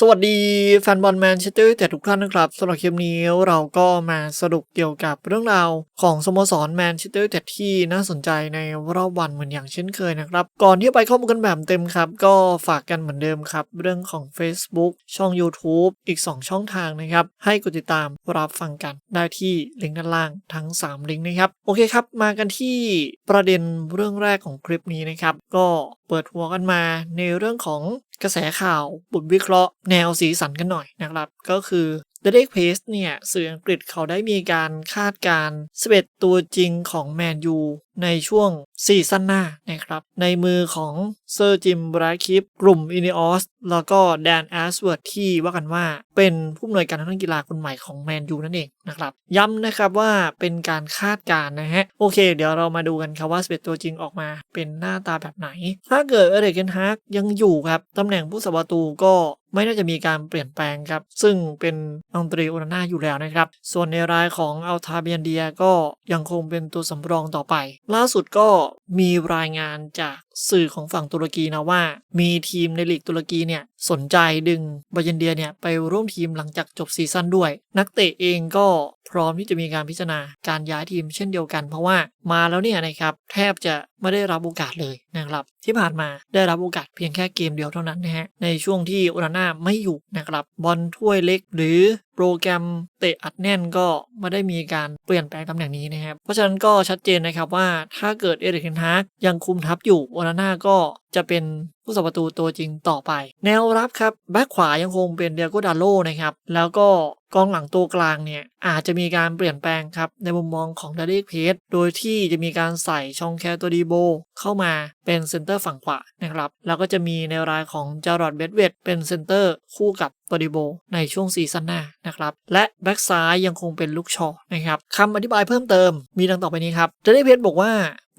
สวัสดี แฟนบอลแมนเชสเตอร์ยูไนเต็ดทุกท่านนะครับสำหรับคลิปนี้เราก็มาสรุปเกี่ยวกับเรื่องราวของสโมสรแมนเชสเตอร์ยูไนเต็ดที่น่าสนใจในรอบวันเหมือนอย่างเช่นเคยนะครับ ก่อนที่จะไปข้อมูลกันแบบเต็มครับ ก็ฝากกันเหมือนเดิมครับ เรื่องของ Facebook ช่อง YouTube อีก 2 ช่องทางนะครับ ให้กดติดตามรับฟังกันได้ที่ลิงก์ด้านล่างทั้ง 3 ลิงก์นะครับโอเคครับมากันที่ประเด็นเรื่องแรกของคลิปนี้นะครับก็เปิดหัวกันมาในเรื่องของกระแสข่าวบทวิเคราะห์แนวสีสันกันหน่อยนะครับ ก็คือ The d a y p a c e เนี่ยสื่ออังกฤษเขาได้มีการคาดการณ์11ตัวจริงของแมนยูในช่วงซีซั่นหน้านะครับ ในมือของเซอร์จิมบราคิปกลุ่มอิน e ออสแล้วก็แดนแอสเวิร์ดที่ว่ากันว่าเป็นผู้อำนวยการทางด้านกีฬาคนใหม่ของแมนยูนั่นเองนะครับ ย้ำนะครับว่าเป็นการคาดการณ์นะฮะ โอเค เดี๋ยวเรามาดูกันครับว่า11ตัวจริงออกมาเป็นหน้าตาแบบไหน ถ้าเกิดเอเดรกเกนฮากยังอยู่ครับตำแหน่งผู้สาประตูก็ ไม่น่าจะมีการเปลี่ยนแปลงครับ ซึ่งเป็นอังตรีโอนาน่าอยู่แล้วนะครับ ส่วนในรายของอัลทาเบียนเดียก็ยังคงเป็นตัวสำรองต่อไป ล่าสุดก็มีรายงานจากสื่อของฝั่งตุรกีนะว่า มีทีมในลีกตุรกีเนี่ยสนใจดึงบาเยนเดียเนี่ยไปร่วมทีมหลังจากจบซีซั่นด้วย นักเตะเองก็พร้อมที่จะมีการพิจารณาการย้ายทีมเช่นเดียวกัน เพราะว่ามาแล้วเนี่ยนะครับแทบจะ ไม่ได้รับโอกาสเลยนะครับที่ผ่านมาได้รับโอกาสเพียงแค่เกมเดียวเท่านั้นนะฮะในช่วงที่โอนาน่าไม่อยู่นะครับบอลถ้วยเล็กหรือโปรแกรมเตะอัดแน่นก็ไม่ได้มีการเปลี่ยนแปลงตำแหน่งนี้นะครับ เพราะฉะนั้นก็ชัดเจนนะครับว่าถ้าเกิดเอริกเทนฮากยังคุมทัพอยู่โอนาน่าก็จะเป็นผู้สัประตูตัวจริงต่อไป แนวรับครับ แบ็คขวายังคงเป็นเดียโกดาโลนะครับ แล้วก็กองหลังตัวกลางเนี่ย อาจจะมีการเปลี่ยนแปลงครับ ในมุมมองของดาริกเพสโดยที่จะมีการใส่ชองแคตัวดีโบเข้ามาเป็นเซนเตอร์ฝั่งขวานะครับ แล้วก็จะมีในรายของจารอดเบดเวดเป็นเซนเตอร์คู่กับตอดิโบในช่วงซีซั่นหน้านะครับ และแบ็กซ้ายยังคงเป็นลูกชอนะครับคำอธิบายเพิ่มเติมมีดังต่อไปนี้ครับ จะได้เพสบอกว่า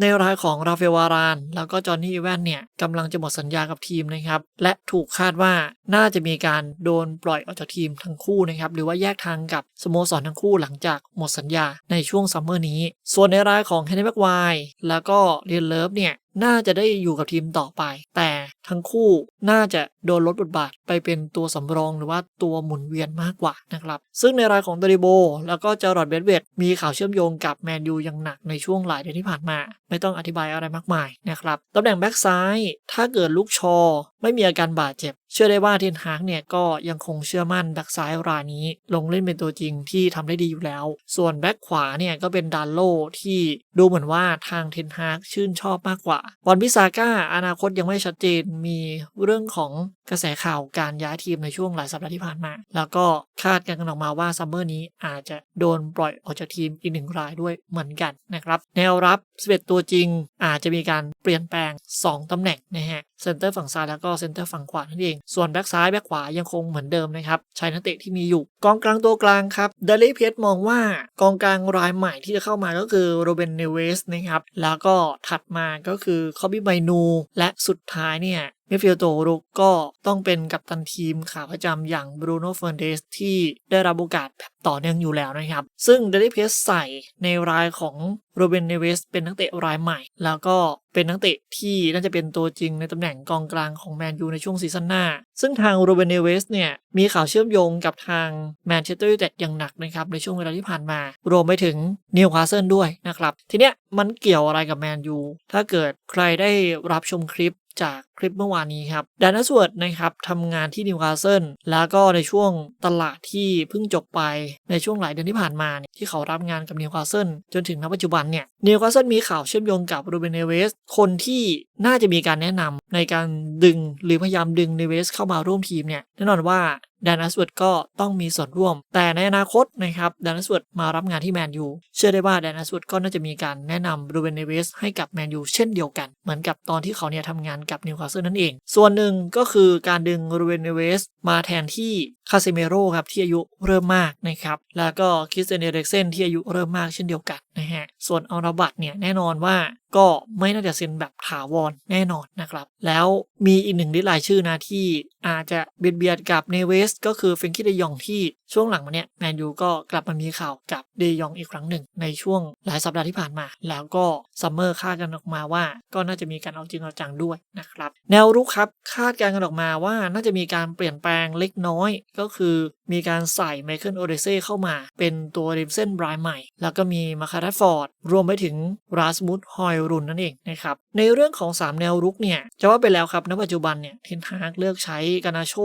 ในรายของราเฟวาราน แล้วก็จอห์นนี่อีแวนเนี่ยกำลังจะหมดสัญญากับทีมนะครับ และถูกคาดว่าน่าจะมีการโดนปล่อยออกจากทีมทั้งคู่นะครับ หรือว่าแยกทางกับสโมสรทั้งคู่หลังจากหมดสัญญาในช่วงซัมเมอร์นี้ ส่วนในรายของแฮนนี่แบ็กไวแล้วก็เรียนเลิฟเนี่ยน่าจะได้อยู่กับทีมต่อไป แต่ ทั้งคู่น่าจะโดนลดบทบาทไปเป็นตัวสำรองหรือว่าตัวหมุนเวียนมากกว่านะครับ ซึ่งในรายของเดริโบ แล้วก็จารอดเบดเวดมีข่าวเชื่อมโยงกับแมนยูอย่างหนักในช่วงหลายเดือนที่ผ่านมา ไม่ต้องอธิบายอะไรมากมายนะครับตำแหน่งแบ็กซ้าย ถ้าเกิดลูกชอ ไม่มีอาการบาดเจ็บ เชื่อได้ว่าเทนฮากเนี่ยก็ยังคงเชื่อมั่นแบ็กซ้ายรายนี้ ลงเล่นเป็นตัวจริงที่ทำได้ดีอยู่แล้ว ส่วนแบ็กขวาเนี่ยก็เป็นดานโลที่ดูเหมือนว่าทางเทนฮากชื่นชอบมากกว่า บอลพิซาก้าอนาคตยังไม่ชัดเจนมีเรื่องของกระแสข่าวการย้ายทีมในช่วงหลายสัปดาห์ที่ผ่านมา แล้วก็คาดกันออกมาว่าซัมเมอร์นี้อาจจะโดนปล่อยออกจากทีมอีกหนึ่งรายด้วยเหมือนกันนะครับ แนวรับ 11 ตัวจริงอาจจะมีการเปลี่ยนแปลง 2 ตำแหน่งนะฮะเซนเตอร์ฝั่งซ้ายแล้วก็เซนเตอร์ฝั่งขวานั่นเอง ส่วนแบ็กซ้ายแบ็กขวายังคงเหมือนเดิมนะครับ ใช้นักเตะที่มีอยู่ กองกลางตัวกลางครับเดลิเพสมองว่ากองกลางรายใหม่ที่จะเข้ามาก็คือโรเบนเนเวสนะครับ แล้วก็ถัดมาก็คือคอบี้ไบนู และสุดท้ายเนี่ย มิฟิลโตรุกก็ต้องเป็นกัปตันทีมขาประจำอย่างบรูโน่เฟอร์เดสที่ได้รับโอกาสแบบต่อเนื่องอยู่แล้วนะครับ ซึ่งเดลิเพสใส่ในรายของโรเบนเนเวสเป็นนักเตะรายใหม่ แล้วก็เป็นนักเตะที่น่าจะเป็นตัวจริงในตำแหน่งกองกลางของแมนยูในช่วงซีซั่นหน้า ซึ่งทางโรเบนเนเวสเนี่ยมีข่าวเชื่อมโยงกับทางแมนเชสเตอร์ยูไนเต็ดอย่างหนักนะครับในช่วงเวลาที่ผ่านมา รวมไปถึงนิวคาสเซิลด้วยนะครับ ทีเนี้ยมันเกี่ยวอะไรกับแมนยูถ้าเกิดใครได้รับชมคลิป จากคลิปเมื่อวานนี้ครับแดนนัสเวิร์ดนะครับทำงานที่นิวคาสเซิลแล้วก็ในช่วงตลาดที่เพิ่งจบไปในช่วงหลายเดือนที่ผ่านมาเนี่ยที่เขารับงานกับนิวคาสเซิลจนถึงณปัจจุบันเนี่ยนิวคาสเซิลมีข่าวเชื่อมโยงกับรูเบนเนเวส คนที่น่าจะมีการแนะนำในการดึงหรือพยายามดึงเนเวสเข้ามาร่วมทีมเนี่ยแน่นอนว่า ดานัสเวิร์ดก็ต้องมีส่วนร่วม แต่ในอนาคตนะครับดานัสเวิร์ดมารับงานที่แมนยูเชื่อได้ว่าดานัสเวิร์ดก็น่าจะมีการแนะนำรูเบนเนเวสให้กับแมนยูเช่นเดียวกัน เหมือนกับตอนที่เขาเนี่ยทำงานกับนิวคาสเซิลนั่นเอง ส่วนหนึ่งก็คือการดึงรูเบนเนเวสมาแทนที่คาเซเมโร่ครับที่อายุเริ่มมากนะครับแล้วก็คริสเตนเอเรกเซนที่อายุเริ่มมากเช่นเดียวกันนะฮะส่วนอัลราบัตเนี่ยแน่นอนว่าก็ไม่น่าจะเซ็นแบบถาวรแน่นอนนะครับ แล้วมีอีกหนึ่งดิลายชื่อนะที่อาจจะเบียดเบียดกับเนเวสก็คือเฟงคิดยองที่ ช่วงหลังมาเนี่ยแมนยูก็กลับมามีข่าวกับเดยองอีกครั้งหนึ่ง ในช่วงหลายสัปดาห์ที่ผ่านมา แล้วก็ซัมเมอร์คาดกันออกมาว่า ก็น่าจะมีการเอาจริงเอาจังด้วยนะครับแนวรุกครับคาดการณ์กันออกมาว่าน่าจะมีการเปลี่ยนแปลงเล็กน้อยก็คือมีการใส่ไมเคิลโอเดเซ่เข้ามา เป็นตัวริมเส้นบรายใหม่ แล้วก็มีมาคารัฟฟอร์ด รวมไปถึงราสมุดฮอยรุนนั่นเองนะครับในเรื่องของ 3 แนวรุกเนี่ยจะว่าไปแล้วครับณปัจจุบันเนี่ยเทนฮากเลือกใช้กานาโช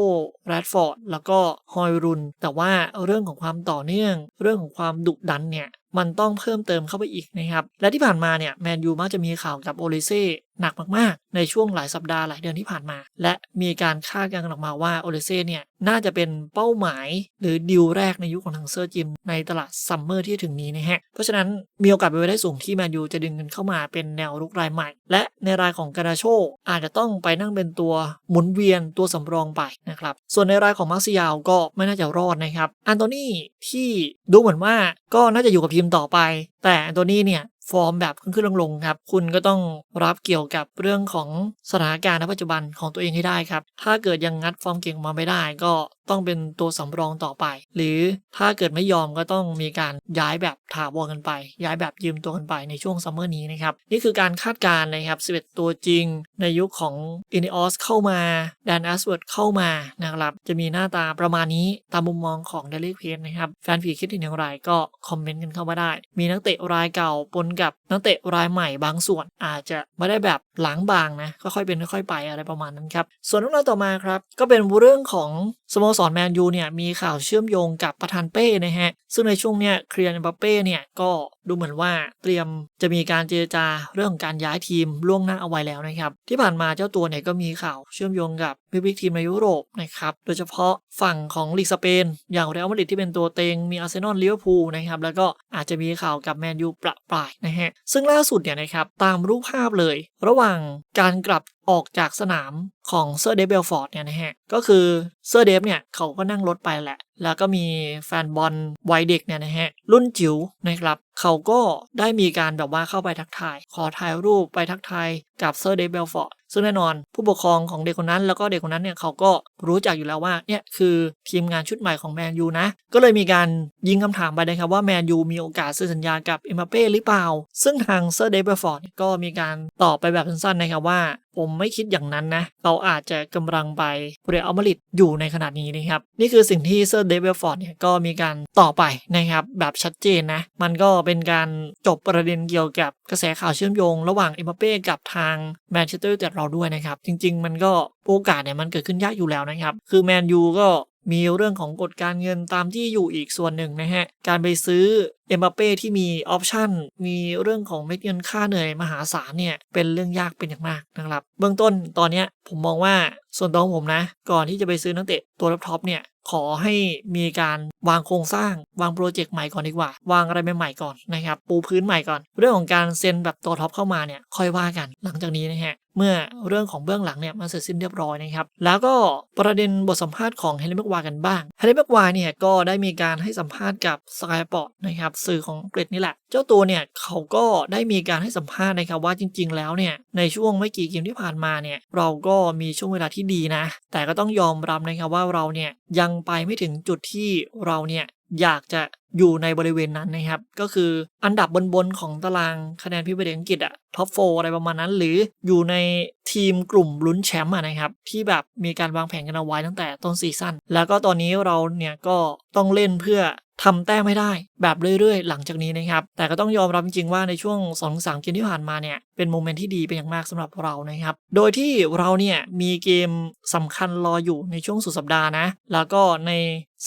แรดฟอร์ดแล้วก็ฮอยรุนแต่ว่าเรื่องของความต่อเนื่อง เรื่องของความดุดันเนี่ย มันต้องเพิ่มเติมเข้าไปอีกนะครับ และที่ผ่านมาเนี่ยแมนยูมักจะมีข่าวกับโอเลเซ่หนักมากๆ ในช่วงหลายสัปดาห์หลายเดือนที่ผ่านมา และมีการคาดการณ์กันออกมาว่าโอเลเซ่เนี่ยน่าจะเป็นเป้าหมายหรือดิวแรกในยุคของทางเซอร์จิมในตลาดซัมเมอร์ที่ถึงนี้นะฮะ เพราะฉะนั้นมีโอกาสเป็นไปได้สูงที่แมนยูจะดึงเงินเข้ามาเป็นแนวรุกรายใหม่ และในรายของกาดาโชอาจจะต้องไปนั่งเป็นตัวหมุนเวียนตัวสำรองไปนะครับ ส่วนในรายของมาร์ซิยาวก็ไม่น่าจะรอดนะครับ อันโตนี่ที่ดูเหมือนว่าก็น่าจะอยู่กับทีมต่อไป แต่อันโตนี่เนี่ยฟอร์มแบบขึ้นขึ้นลงลงๆครับ คุณก็ต้องรับเกี่ยวกับเรื่องของสถานการณ์ณปัจจุบันของตัวเองให้ได้ครับ ถ้าเกิดยังงัดฟอร์มเก่งมาไม่ได้ ก็ ต้องเป็นตัวสำรองต่อไป หรือถ้าเกิดไม่ยอมก็ต้องมีการย้ายแบบถาวรกันไป ย้ายแบบยืมตัวกันไปในช่วงซัมเมอร์นี้นะครับ นี่คือการคาดการณ์นะครับ 11 ตัวจริง ในยุคของอิน e ออสเข้ามาแดนแอสเวิร์ดเข้ามานะครับจะมีหน้าตาประมาณนี้ตามมุมมองของเดลิเพนนะครับ แฟนผีคิดเห็นอย่างไรก็คอมเมนต์กันเข้ามาได้ มีนักเตะรายเก่าปนกับนักเตะรายใหม่บางส่วน อาจจะไม่ได้แบบหล้างบางนะค่อยๆเป็นค่อยๆไปอะไรประมาณนั้นครับส่วนเรื่องราวต่อมาครับก็เป็นเรื่องของ สโมสรแมนยูเนี่ยมีข่าวเชื่อมโยงกับประธานเป้นะฮะ ซึ่งในช่วงเนี้ยเคลียร์มบัปเป้เนี่ยก็ดูเหมือนว่าเตรียมจะมีการเจรจาเรื่องการย้ายทีมล่วงหน้าเอาไว้แล้วนะครับ ที่ผ่านมาเจ้าตัวเนี่ยก็มีข่าวเชื่อมโยงกับบิ๊กทีมในยุโรปนะครับ โดยเฉพาะฝั่งของลีกสเปน อย่างเรอัลมาดริดที่เป็นตัวเต็ง มีอาร์เซนอลลิเวอร์พูลนะครับ แล้วก็อาจจะมีข่าวกับแมนยูประปรายนะฮะ ซึ่งล่าสุดเนี่ยนะครับ ตามรูปภาพเลย ระหว่างการกลับออกจากสนามของเซอร์เดฟเบลฟอร์ดเนี่ยนะฮะ ก็คือเซอร์เดฟเนี่ยเขาก็นั่งรถไปแหละ แล้วก็มีแฟนบอลวัยเด็กเนี่ยนะฮะรุ่นจิ๋วนะครับเขาก็ได้มีการแบบว่าเข้าไปทักทาย ขอถ่ายรูปไปทักทายกับเซอร์เดฟเบลฟอร์ดซึ่งแน่นอนผู้ปกครองของเด็กคนนั้น แล้วก็เด็กคนนั้นเนี่ยเขาก็รู้จักอยู่แล้วว่าเนี่ยคือทีมงานชุดใหม่ของแมนยูนะ ก็เลยมีการยิงคำถามไปนะครับว่าแมนยูมีโอกาสเซ็นสัญญากับเอ็มบัปเป้หรือเปล่า ซึ่งทางเซอร์เดฟเบลฟอร์ดก็มีการตอบไปแบบสั้นๆนะครับว่าผมไม่คิดอย่างนั้นนะ เราอาจจะกำลังไปเรอัลมาริดอยู่ในขณะนี้นะครับ นี่คือสิ่งที่เซอร์เดวิลฟอร์ดเนี่ยก็มีการต่อไปนะครับ แบบชัดเจนนะ มันก็เป็นการจบประเด็นเกี่ยวกับกระแสข่าวเชื่อมโยง ระหว่างเอ็มบัปเป้กับทางแมนเชสเตอร์แต่เราด้วยนะครับ จริง ๆ มันก็โอกาสเนี่ยมันเกิดขึ้นยากอยู่แล้วนะครับ คือแมนยูก็ มีเรื่องของกฎการเงินตามที่อยู่อีกส่วนหนึ่งนะฮะ การไปซื้อเอ็มบัปเป้ที่มีออปชันมีเรื่องของเม็ดเงินค่าเหนื่อยมหาศาลเนี่ย เป็นเรื่องยากเป็นอย่างมากนะครับ เบื้องต้นตอนนี้ผมมองว่าส่วนตัวของผมนะ ก่อนที่จะไปซื้อนักเตะตัวท็อปๆเนี่ย ขอให้มีการวางโครงสร้าง วางโปรเจกต์ใหม่ก่อนดีกว่า วางอะไรใหม่ๆก่อนนะครับ ปูพื้นใหม่ก่อน เรื่องของการเซ็นแบบตัวท็อปเข้ามาเนี่ยค่อยว่ากันหลังจากนี้นะฮะเมื่อเรื่องของเบื้องหลังเนี่ยมันเสร็จสิ้นเรียบร้อยนะครับ แล้วก็ประเด็นบทสัมภาษณ์ของเฮนรี่แม็กวายกันบ้างเฮนรี่แม็กวายเนี่ยก็ได้มีการให้สัมภาษณ์กับสกายปอร์ตนะครับสื่อของอังกฤษนี่แหละ เจ้าตัวเนี่ยเขาก็ได้มีการให้สัมภาษณ์นะครับว่าจริง ๆ แล้วเนี่ยในช่วงไม่กี่เกมที่ผ่านมาเนี่ยเราก็มีช่วงเวลาที่ดีนะ แต่ก็ต้องยอมรับนะครับว่าเราเนี่ยยังไปไม่ถึงจุดที่เราเนี่ยอยากจะ อยู่ในบริเวณนั้นนะครับ ก็คืออันดับบนๆของตารางคะแนนพิเศษอังกฤษอะท็อปโฟอะไรประมาณนั้น หรืออยู่ในทีมกลุ่มลุ้นแชมป์อะนะครับ ที่แบบมีการวางแผนกันเอาไว้ตั้งแต่ต้นซีซั่นแล้วก็ตอนนี้เราเนี่ยก็ต้องเล่นเพื่อทำแต้มไม่ได้แบบเรื่อยๆ หลังจากนี้นะครับ แต่ก็ต้องยอมรับจริงๆว่าในช่วง2อสเกมที่ผ่านมาเนี่ย เป็นโมเมนต์ที่ดีเป็นอย่างมากสำหรับเรานะครับ โดยที่เราเนี่ยมีเกมสำคัญรออยู่ในช่วงสุดสัปดาห์นะ แล้วก็ใน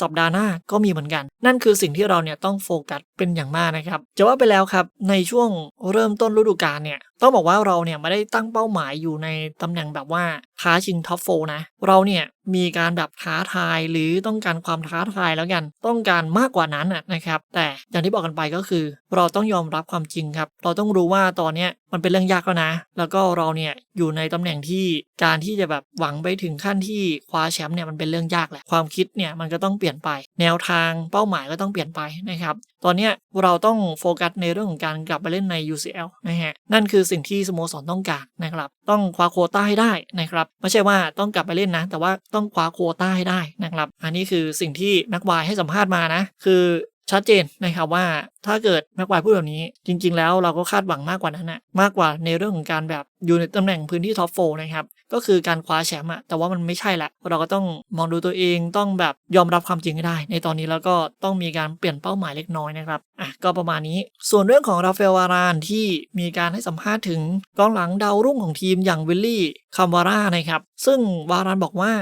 สัปดาห์หน้าก็มีเหมือนกัน นั่นคือสิ่งที่เราเนี่ยต้องโฟกัสเป็นอย่างมากนะครับ จะว่าไปแล้วครับในช่วงเริ่มต้นฤดูกาลเนี่ยต้องบอกว่าเราเนี่ยไม่ได้ตั้งเป้าหมายอยู่ในตำแหน่งแบบว่า ท้าชิงท็อปโฟนะ เราเนี่ยมีการแบบท้าทายหรือต้องการความท้าทายแล้วกัน ต้องการมากกว่านั้นนะครับ แต่อย่างที่บอกกันไปก็คือ เราต้องยอมรับความจริงครับ เราต้องรู้ว่าตอนเนี้ยมันเป็นเรื่องยากแล้วนะ แล้วก็เราเนี่ยอยู่ในตำแหน่งที่การที่จะแบบหวังไปถึงขั้นที่คว้าแชมป์เนี่ยมันเป็นเรื่องยากแหละ ความคิดเนี่ยมันก็ต้องเปลี่ยนไป แนวทางเป้าหมายก็ต้องเปลี่ยนไปนะครับ ตอนเนี้ยเราต้องโฟกัสในเรื่องของการกลับไปเล่นใน UCL นะฮะ นั่นคือสิ่งที่สโมสรต้องการนะครับ ต้องคว้าโคต้าให้ได้นะครับไม่ใช่ว่าต้องกลับไปเล่นนะ แต่ว่าต้องคว้าโควต้าให้ได้นะครับ อันนี้คือสิ่งที่แม็กควายให้สัมภาษณ์มานะ คือชัดเจนนะครับว่าถ้าเกิดแม็กควายพูดแบบนี้ จริง ๆ แล้วเราก็คาดหวังมากกว่านั้นนะมากกว่าในเรื่องของการแบบอยู่ในตำแหน่งพื้นที่ท็อปโฟนะครับ ก็คือการคว้าแชมป์อะแต่ว่ามันไม่ใช่แหละ เราก็ต้องมองดูตัวเองต้องแบบยอมรับความจริงให้ได้ ในตอนนี้แล้วก็ต้องมีการเปลี่ยนเป้าหมายเล็กน้อยนะครับอะก็ประมาณนี้ ส่วนเรื่องของราฟาเอลวารานที่มีการให้สัมภาษณ์ถึงกองหลังดาวรุ่งของทีมอย่างวิลลี่คัมวาร่านะครับซึ่งวารานบอกว่า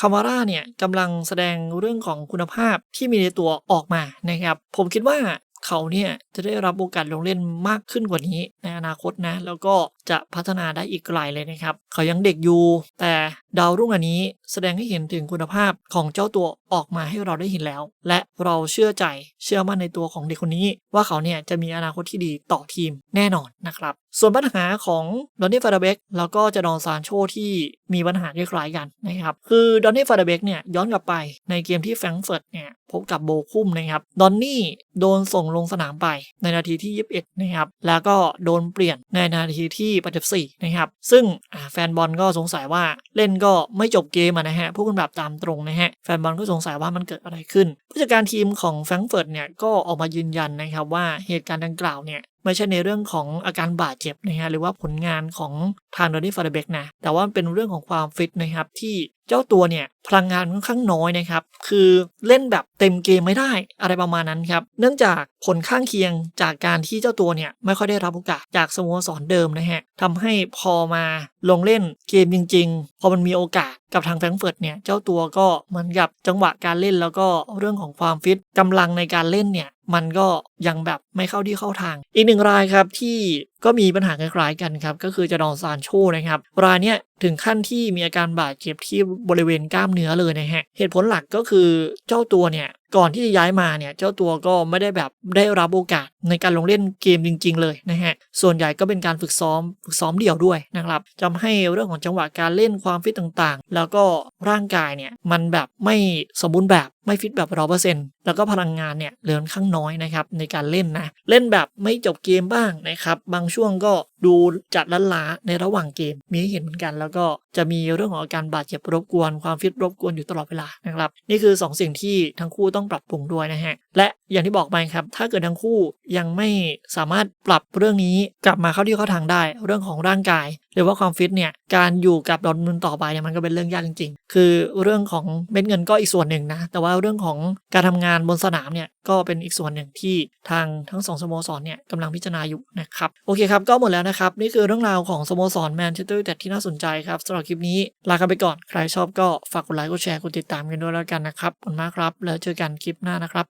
คาวาร่าเนี่ยกำลังแสดงเรื่องของคุณภาพที่มีในตัวออกมานะครับ ผมคิดว่า เขาเนี่ยจะได้รับโอกาสลงเล่นมากขึ้นกว่านี้ในอนาคตนะ แล้วก็จะพัฒนาได้อีกไกลเลยนะครับ เขายังเด็กอยู่ แต่ดาวรุ่งอันนี้แสดงให้เห็นถึงคุณภาพของเจ้าตัวออกมาให้เราได้เห็นแล้ว และเราเชื่อใจเชื่อมั่นในตัวของเด็กคนนี้ ว่าเขาเนี่ยจะมีอนาคตที่ดีต่อทีมแน่นอนนะครับ ส่วนปัญหาของดอนนี่ฟาดาเบกแล้วก็จะดอนซานโชที่มีปัญหาคล้ายๆกันนะครับคือดอนนี่ฟาดาเบกเนี่ยย้อนกลับไปในเกมที่แฟรงก์เฟิร์ตเนี่ยพบกับโบคุ้มนะครับดอนนี่โดนส่งลงสนามไปในนาทีที่ 21 นะครับ แล้วก็โดนเปลี่ยนในนาทีที่ 84 นะครับ ซึ่งแฟนบอลก็สงสัยว่าเล่นก็ไม่จบเกมนะฮะพูดกันแบบตามตรงนะฮะแฟนบอลก็สงสัยว่ามันเกิดอะไรขึ้น ผู้จัดการทีมของแฟรงก์เฟิร์ตเนี่ยก็ออกมายืนยันนะครับว่าเหตุการณ์ดังกล่าวเนี่ย ไม่ใช่ในเรื่องของอาการบาดเจ็บนะฮะหรือว่าผลงานของทางโดนี่ฟาร์เบกนะแต่ว่ามันเป็นเรื่องของความฟิตนะครับที่เจ้าตัวเนี่ยพลังงานค่อนข้างน้อยนะครับคือเล่นแบบเต็มเกมไม่ได้อะไรประมาณนั้นครับเนื่องจากผลข้างเคียงจากการที่เจ้าตัวเนี่ยไม่ค่อยได้รับโอกาสจากสโมสรเดิมนะฮะทำให้พอมาลงเล่นเกมจริง ๆ พอมันมีโอกาสกับทางแฟรงก์เฟิร์ตเนี่ยเจ้าตัวก็เหมือนกับจังหวะการเล่นแล้วก็เรื่องของความฟิตกำลังในการเล่นเนี่ย มันก็ยังแบบไม่เข้าที่เข้าทาง อีกหนึ่งรายครับที่ ก็มีปัญหาคล้ายๆกันครับ ก็คือจะดองซานโชนะครับรายเนี้ยถึงขั้นที่มีอาการบาดเจ็บที่บริเวณกล้ามเนื้อเลยนะฮะ เหตุผลหลักก็คือเจ้าตัวเนี่ย ก่อนที่จะย้ายมาเนี่ยเจ้าตัวก็ไม่ได้แบบได้รับโอกาสในการลงเล่นเกมจริง ๆ เลยนะฮะ ส่วนใหญ่ก็เป็นการฝึกซ้อมฝึกซ้อมเดี่ยวด้วยนะครับทำให้เรื่องของจังหวะการเล่นความฟิตต่างๆ แล้วก็ร่างกายเนี่ยมันแบบไม่สมบูรณ์แบบไม่ฟิตแบบร้อเปอร์เซ็นต์แล้วก็พลังงานเนี่ยเหลือค่อนข้างน้อยนะครับในการเล่นนะเล่นแบบไม่จบเกมบ้างนะครับบางช่วงก็ ดูจัดล้านล้าในระหว่างเกม มีให้เห็นเหมือนกัน แล้วก็จะมีเรื่องของอาการบาดเจ็บรบกวนความฟิตรบกวนอยู่ตลอดเวลานะครับนี่คือ 2 สิ่งที่ทั้งคู่ต้องปรับปรุงด้วยนะฮะและอย่างที่บอกไปครับ ถ้าเกิดทั้งคู่ยังไม่สามารถปรับเรื่องนี้กลับมาเข้าที่เข้าทางได้ เรื่องของร่างกาย หรือว่าความฟิตเนี่ยการอยู่กับดอร์ทมุนต่อไปเนี่ยมันก็เป็นเรื่องยากจริง ๆ คือเรื่องของเม็ดเงินก็อีกส่วนหนึ่งนะแต่ว่าเรื่องของการทำงานบนสนามเนี่ยก็เป็นอีกส่วนหนึ่งที่ทางทั้งสองสโมสรเนี่ยกำลังพิจารณาอยู่นะครับโอเคครับก็หมดแล้วนะนะครับ นี่คือเรื่องราวของสโมสรแมนเชสเตอร์ยูไนเต็ดที่น่าสนใจครับสำหรับคลิปนี้ ลากันไปก่อน ใครชอบก็ฝากกดไลค์กดแชร์กดติดตามกันด้วยแล้วกันนะครับขอบคุณมากครับ แล้วเจอกันคลิปหน้านะครับ